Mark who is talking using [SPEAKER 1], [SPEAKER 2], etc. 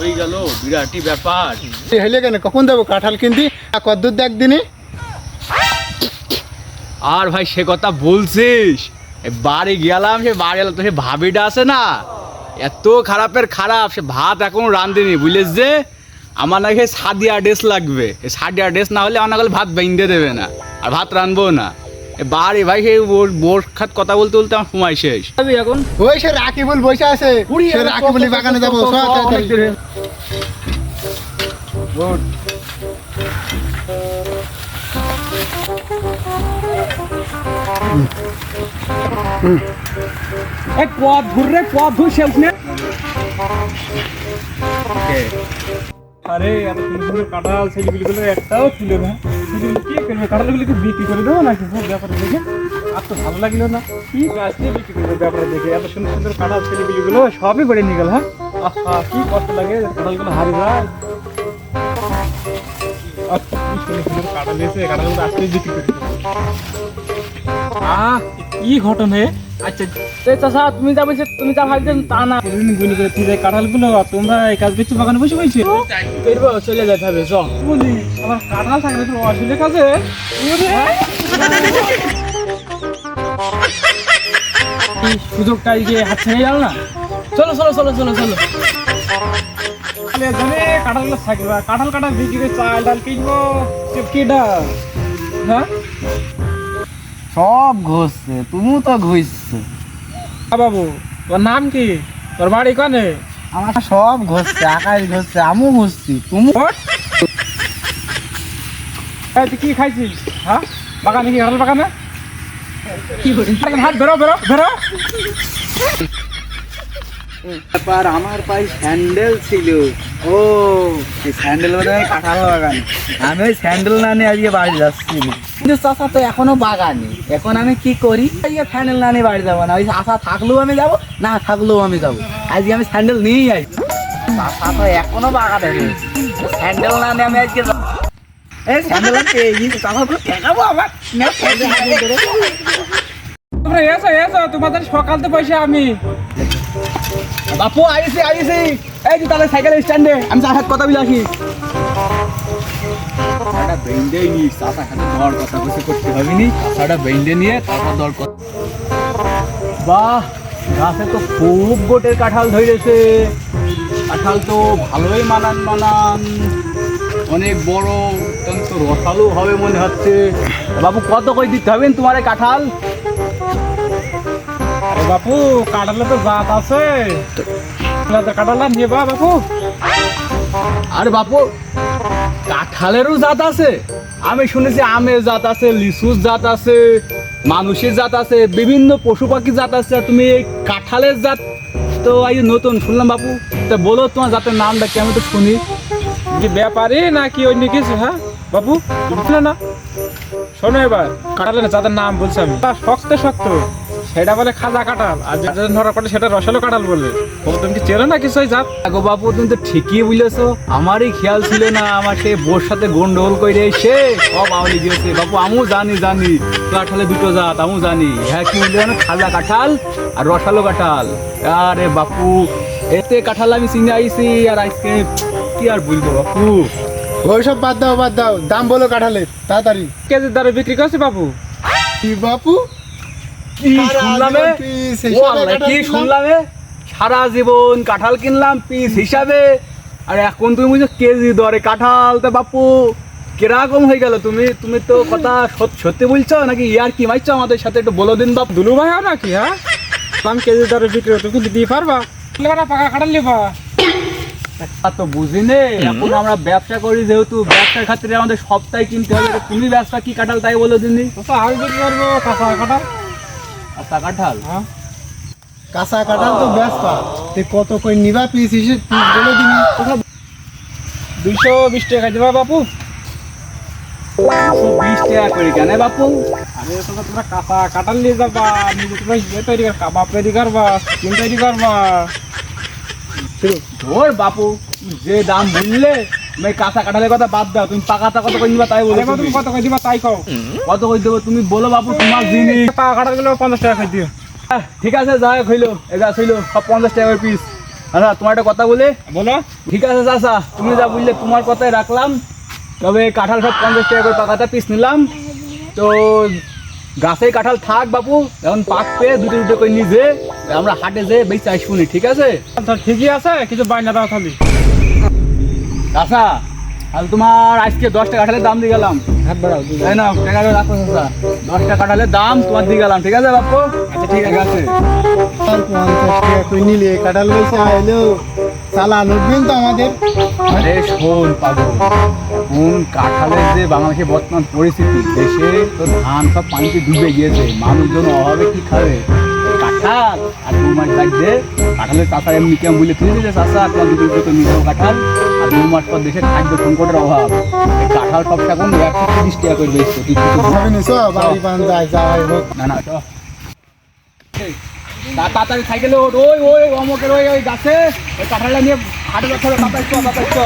[SPEAKER 1] হয়ে গেল? বিরাটি ব্যাপার।
[SPEAKER 2] হেলে কেন? কখন দেবো কাঁঠাল কিনতি কদ্দূর দেখ দিনই
[SPEAKER 1] আর ভাই সে কথা বলছিস? এ বাড়ি গেলাম সে বাড়ি গেলাম তো সে ভাবিটা আছে না? এত খারাপের খারাপ সে ভাত এখনও রাঁধেনি বুঝলিস যে? আমার নাকি সাদিয়া ড্রেস লাগবে। সাদিয়া ড্রেস না হলে আমার ভাত বেঁধে দেবে না। আর ভাত রাঁধবো না। এ বাড়ি ভাই সেই বোর বোর খাত কথা বলতে বলতে আমার সময় শেষ। এখন?
[SPEAKER 2] ওই সে রাকিবুল বসে আছে। সে রাকিবুলি বাগানে যাব।
[SPEAKER 3] এক পথ ঘুরে পথ ঘুর সে উঠনে আরে এত সুন্দর সুন্দর কাঁঠাল ছেলেগুলিগুলো একটাও ছিল না। কি করবে? কাঁঠালগুলি কি বিক্রি করে দেবো নাকি? সব ব্যাপারে দেখে। আর তো ভালো লাগল না। কি আসলে বিক্রি করবে ব্যাপারে দেখে। এত সুন্দর সুন্দর কাঁঠাল ছেলেপিলিগুলো সবই করে নিয়ে গেল হ্যাঁ? আহা, কি কষ্ট লাগে কাঁঠালগুলো হারি যায়। কাঁঠাল এসে কাঁঠালগুলো আজকে বিক্রি করে আহ কি ঘটনা আচ্ছা চাষা তুমি যা বলছো তুমি যা ভাবছেন তা না। করে আর তোমরা এই কাজ দেখছ বাগানে বসে বসে? করব চলে যেতে হবে চ বলি আমার কাঁঠাল থাকলে তো অসুবিধা কাজে? সুযোগটা যে হাত ছেড়ে গেল না? চলো চলো চলো চলো চলো। কাঁঠালগুলো থাকবে কাঁঠাল কাঁঠাল বিক্রি চাল ডাল কিনবো চিপকি ডাল? হ্যাঁ?
[SPEAKER 4] সব ঘষছে তুমিও তো ঘুষছে
[SPEAKER 3] আ বাবু তোর নাম কি? তোর বাড়ি কানে?
[SPEAKER 4] আমার সব ঘষছে আকাশ ঘষছে আমিও ঘুষছি তুমি
[SPEAKER 3] এই তুই কি খাইছিস? হ্যাঁ? বাগানে কি ঘরের বাগানে? কি হাত বেরো বেরো বেরো।
[SPEAKER 4] ব্যাপার, আমার পায়ে স্যান্ডেল ছিল। ও স্যান্ডেল বোধ কাঁঠাল বাগান। আমি ওই স্যান্ডেল না নিয়ে আজকে বাড়ি যাচ্ছি কিন্তু চাষা তো এখনও বাগানে এখন আমি কি করি? আজকে স্যান্ডেল না নিয়ে বাড়ি যাব না। ওই আশা থাকলেও আমি যাব, না থাকলেও আমি যাব। আজকে আমি স্যান্ডেল নিয়েই আসি চাষা তো এখনও বাগানে স্যান্ডেল না নিয়ে আমি আজকে যাব।
[SPEAKER 3] তোমরা এসো এসো। তোমাদের সকালতে পয়সা আমি
[SPEAKER 4] বাপু আইসি আইসি। এই যে তাহলে সাইকেল স্ট্যান্ডে আমি তার সাথে কথা বলে আসি।
[SPEAKER 1] একটা বেঁধেই নি চাষা খাতে দর কথা বসে করতে হবে নি চাষাটা বেঁধে নিয়ে তারপর দর কথা বাহ গাছে তো খুব গোটের কাঁঠাল ধরেছে। কাঁঠাল তো ভালোই মানান মানান। অনেক বড় অত্যন্ত রসালো হবে মনে হচ্ছে। বাবু কত করে দিতে হবে তোমার কাঁঠাল?
[SPEAKER 3] বাপু কাঁঠালে তো জাত আছে। কাঁঠালটা বাপু।
[SPEAKER 1] আরে বাপু কাঁঠালেরও জাত আছে। আমি শুনেছি আমের জাত আছে লিচুর জাত আছে মানুষের জাত আছে বিভিন্ন পশু পাখির জাত আছে। তুমি এই কাঁঠালের জাত তো এই নতুন শুনলাম বাপু। তা বলো তোমার জাতের নামটা কি? আমি তো শুনি।
[SPEAKER 3] কি ব্যাপারে নাকি অন্য কিছু হ্যাঁ? বাপু বুঝলে না? শোনো এবার কাঁঠালের জাতের নাম বলছি আমি। তা শক্ত শক্ত। সেটা বলে খাজা কাঁঠাল। আর যেটা ধরা পড়ে সেটা রসালো কাঁঠাল বলে। ও তুমি কি চেনো না কিছু ওই জাত?
[SPEAKER 1] গো বাপু তুমি তো ঠিকই বুঝেছ আমারই খেয়াল ছিল না আমার সেই বোর সাথে গন্ডগোল করে এসে। সব আওয়ালি দিয়েছে বাপু আমিও জানি জানি। কাঁঠালে দুটো জাত আমিও জানি। হ্যাঁ কি জানো খাজা কাঁঠাল আর রসালো কাঁঠাল। আরে বাপু এতে কাঁঠাল আমি চিনে আইছি আর আজকে কি আর বলব বাপু?
[SPEAKER 2] ওইসব বাদ দাও বাদ দাও। দাম বলো কাঁঠালের তাড়াতাড়ি।
[SPEAKER 3] কেজির দ্বারা বিক্রি করছে বাপু?
[SPEAKER 2] কি বাপু?
[SPEAKER 1] কি শুনলাম ও আল্লাহ, কি। শুনলাম সারা জীবন কাঁঠাল কিনলাম পিস হিসাবে। আর এখন তুমি বুঝছ কেজি দরে কাঁঠাল তা বাপু কীরকম হয়ে গেল? তুমি তুমি তো কথা সত্যি বলছো? নাকি ইয়ার কি মাইছো আমাদের সাথে? একটু বলো দিন বাপ।
[SPEAKER 3] দুলু ভাই নাকি হ্যাঁ? দাম কেজির দ্বারা বিক্রি হতো কিন্তু দিয়ে পারবা? নেবা পাকা কাঁঠাল নেবা।
[SPEAKER 1] তা তো বুঝি নে। এখন আমরা ব্যবসা করি যেহেতু ব্যবসার খাতিরে আমাদের সপ্তাহে কিনতে হবে। তুমি ব্যবসা কি কাঁঠাল তাই বলো দিন?
[SPEAKER 3] আমি বিক্রি করব কাঁচা কাঁঠাল।
[SPEAKER 1] আচ্ছা কাঁঠাল?
[SPEAKER 3] হ্যাঁ?
[SPEAKER 2] কাঁচা কাঁঠাল তো ব্যস্ত। তে কত কই নিবা পিস হিসেবে পিস বলে দিবি।
[SPEAKER 3] দুইশো বিশ টাকা দেবা বাপু।
[SPEAKER 1] বিশ টাকা করে কেন বাপু?
[SPEAKER 3] আরে তোমরা তোমরা কাঁচা কাঁঠাল নিয়ে যাবা। নিজে তোমরা ইয়ে তৈরি কর, কাবাব তৈরি করবা চিকেন তৈরি করবা।
[SPEAKER 1] ধর বাপু, যে দাম বললে এই কাঁচা কাঁঠালের কথা বাদ দাও তুমি পাকাটা কত তাই বলো
[SPEAKER 3] তুমি। কত করে দিবা তাই কও।
[SPEAKER 1] কত দেবো তুমি বলো বাপু তোমার
[SPEAKER 3] পাকা কাঁঠালগুলো পঞ্চাশ টাকা খাই দিও।
[SPEAKER 1] ঠিক আছে যা হইল সব পঞ্চাশ পিস আচ্ছা তোমার একটা কথা বলে?
[SPEAKER 3] বলো।
[SPEAKER 1] ঠিক আছে তুমি যা তোমার কথাই রাখলাম। তবে কাঁঠাল সব পঞ্চাশ টাকা করে পাকাটা পিস নিলাম। তো গাছে কাঁঠাল থাক বাপু এখন পাক পেয়ে দুটো দুটো করে নিজে আমরা হাটে যেয়ে বেশি আসবনি ঠিক আছে?
[SPEAKER 3] আচ্ছা ঠিকই আছে কিছু বাইনা দাও খালি
[SPEAKER 1] চাচা তাহলে তোমার আজকে দশটা কাঁঠালের দাম দিয়ে গেলাম।
[SPEAKER 2] হাত বাড়াও
[SPEAKER 1] তাই না টাকা রাখো দশটা কাঁঠালের দাম তোমার দিয়ে গেলাম ঠিক আছে বাপু আচ্ছা ঠিক আছে
[SPEAKER 2] করে নিলে কাঁঠাল চালান উঠবেন তো আমাদের।
[SPEAKER 1] আরে শোন পাগল। কোন কাঁঠালের যে বাংলাদেশের বর্তমান পরিস্থিতি দেশে তো ধান সব পানিতে ডুবে গিয়েছে মানুষজন অভাবে কি খাবে? কাঁঠাল। আর দু মাস লাগবে কাঁঠালের চাষা এমনি কেমন বলে তুলে দিলে চাষা তোমার দুটো দুটো নিজেও কাঁঠাল। আর দু মাস পর দেশে খাদ্য সংকটের অভাব। কাঁঠাল সবটা এখন একশো তিরিশ টাকা করে বেশি তুই না না তাড়াতাড়ি সাইকেলে ওঠ। ওই ওই অমকের ওই ওই গাছে। ওই কাঁঠালটা নিয়ে হাটে যাচ্ছে তাড়াতাড়ি চ চ